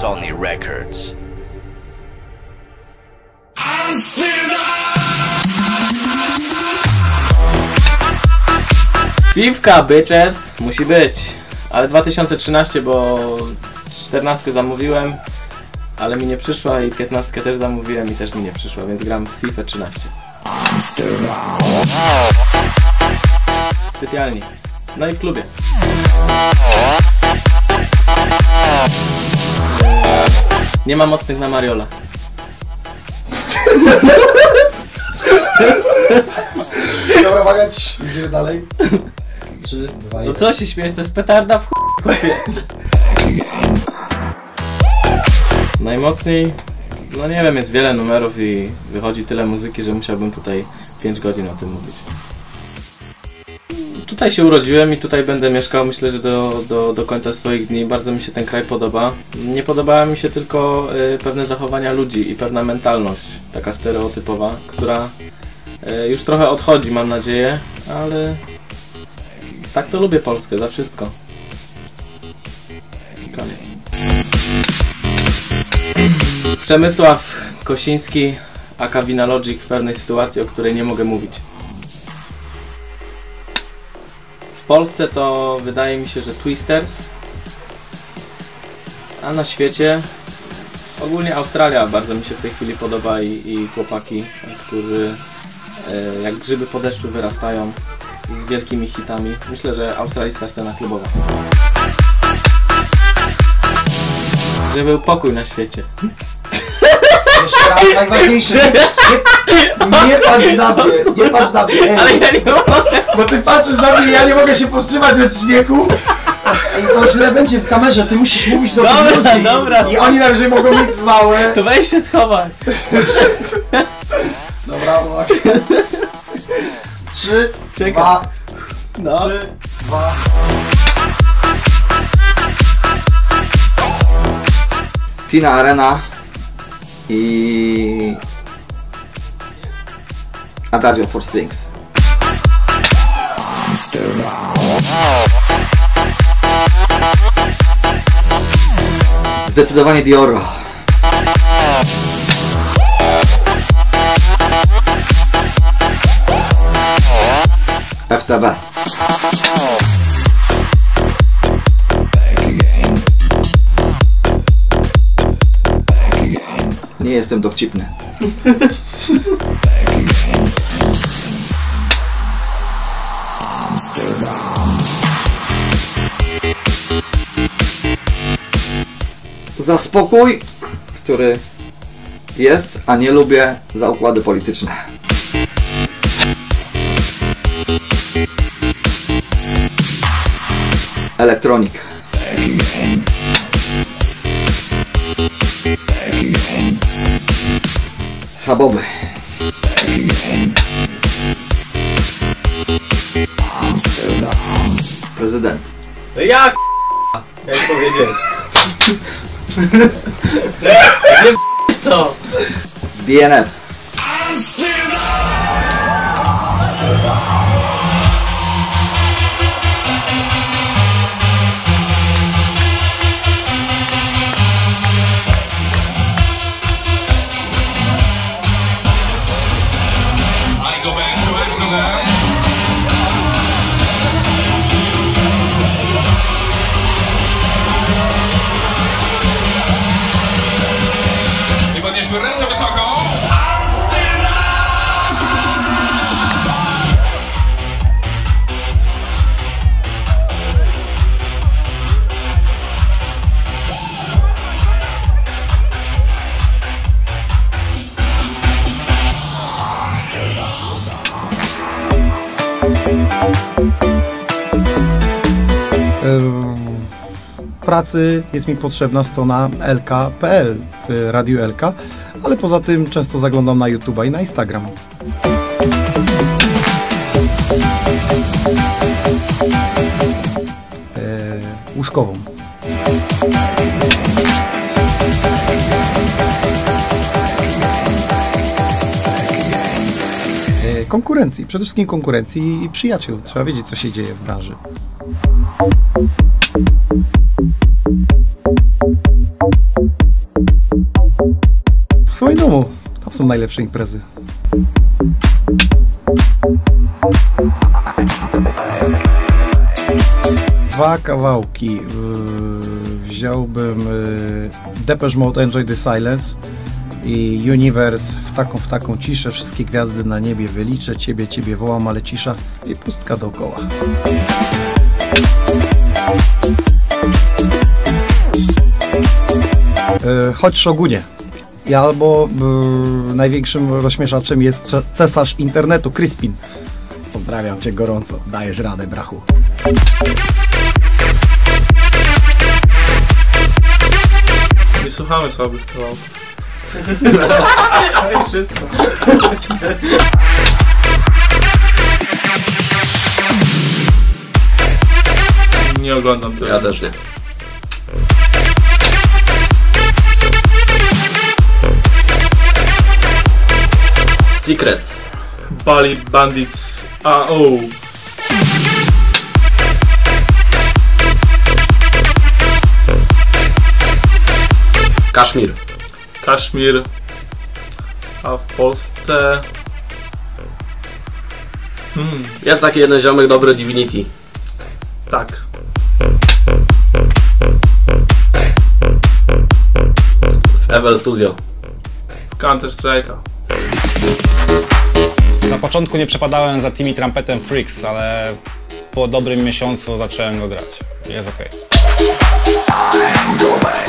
Sony Records. Piwka, bitches! Musi być. Ale 2013, bo 14 zamówiłem, ale mi nie przyszła i 15 też zamówiłem i też mi nie przyszła, więc gram w FIFA 13. Specjalnie. No i w klubie. Nie ma mocnych na Mariola. Dobra, wagać, idziemy dalej. 3, 2, No 1. co się śmiesz, to jest petarda w chuj, chłopie. Najmocniej, no nie wiem, jest wiele numerów i wychodzi tyle muzyki, że musiałbym tutaj 5 godzin o tym mówić. Tutaj się urodziłem i tutaj będę mieszkał, myślę, że do, do, do końca swoich dni. Bardzo mi się ten kraj podoba. Nie podobały mi się tylko y, pewne zachowania ludzi i pewna mentalność, taka stereotypowa, która y, już trochę odchodzi, mam nadzieję, ale tak to lubię Polskę, za wszystko. Przemysław Kosiński, aka Vinalogic w pewnej sytuacji, o której nie mogę mówić. Polsce to wydaje mi się, że Twisters, a na świecie ogólnie Australia bardzo mi się w tej chwili podoba i, i chłopaki, którzy e, jak grzyby po deszczu wyrastają z wielkimi hitami. Myślę, że australijska scena klubowa. Żeby był pokój na świecie. Najważniejsze. Nie, nie patrz na mnie, nie patrz na mnie. Ej, Ale ja nie mogę! Bo ty patrzysz na mnie i ja nie mogę się powstrzymać od śmiechu. Ej, to źle będzie w kamerze, ty musisz mówić do Dobra, ludzi. dobra. I oni najwyżej mogą mieć małe. To weź się schowaj! Dobra, uwaga. Trzy, Czekaj. dwa, No. trzy, dwa. Tina Arena i Adagio for Strings. Zdecydowanie Dioro. FTB. Jestem dowcipny. Za spokój, który jest, a nie lubię za układy polityczne. Elektronik. Schabowy. Prezydent. No jak Jak powiedzieć? Nie to! DNF. Pracy jest mi potrzebna strona lk.pl w Radiu LK, ale poza tym często zaglądam na YouTube'a i na Instagram. E, łóżkową. E, konkurencji, przede wszystkim konkurencji i przyjaciół. Trzeba wiedzieć, co się dzieje w branży. Są najlepsze imprezy. Dwa kawałki. Yy, Wziąłbym yy, Depeche Mode Enjoy the Silence i Universe w taką, w taką ciszę. Wszystkie gwiazdy na niebie wyliczę. Ciebie, ciebie wołam, ale cisza i pustka dookoła. Yy, Chodź Szogunie. I albo yy, największym rozśmieszaczem jest ce- cesarz internetu, Crispin. Pozdrawiam cię gorąco. Dajesz radę, brachu. Nie słuchamy słabych kawałków. Wszystko. Nie oglądam tego. Ja też nie. Secrets. Bali Bandits AO. Kaszmir. Kaszmir. A w Polsce... Hmm, Jest taki jeden ziomek dobry Divinity. tak. Evel Studio. Counter Strike'a. Na początku nie przepadałem za tymi trumpetem Freaks, ale po dobrym miesiącu zacząłem go grać. Jest okej.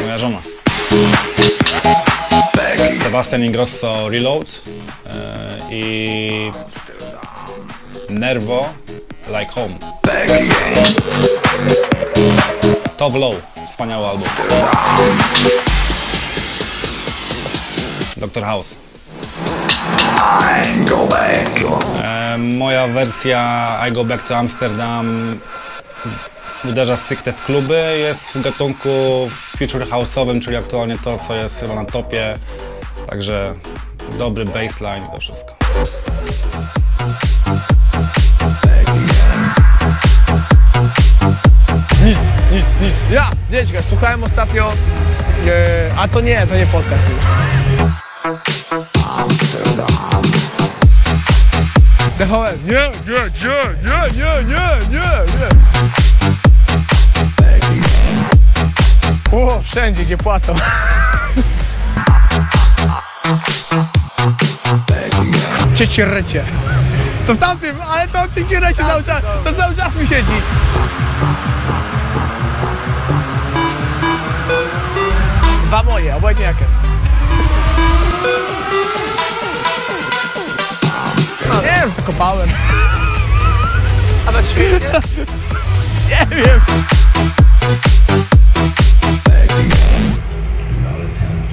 Moja żona. Sebastian Ingrosso Reload e, i Nervo Like Home. Top Low, wspaniały album. Dr. House. E, moja wersja I Go Back to Amsterdam uderza stricte w kluby, jest w gatunku future house'owym, czyli aktualnie to, co jest chyba na topie. Także dobry baseline i to wszystko. Nic, nic, nic. Ja, wiecie, słuchałem ostatnio, e, a to nie, to nie podcast. DHL. Nie, nie, nie, nie, nie, nie, nie, nie. O, wszędzie, gdzie płacą. Ciecierecie. To w tamtym, ale to w tym ciecierecie cały czas, to cały czas mi siedzi. Dwa moje, obojętnie jakie. Nie wiem, zakopałem. A na świecie? Nie wiem.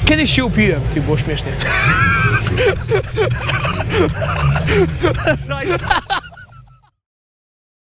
Kiedyś się upiłem, ty było śmiesznie.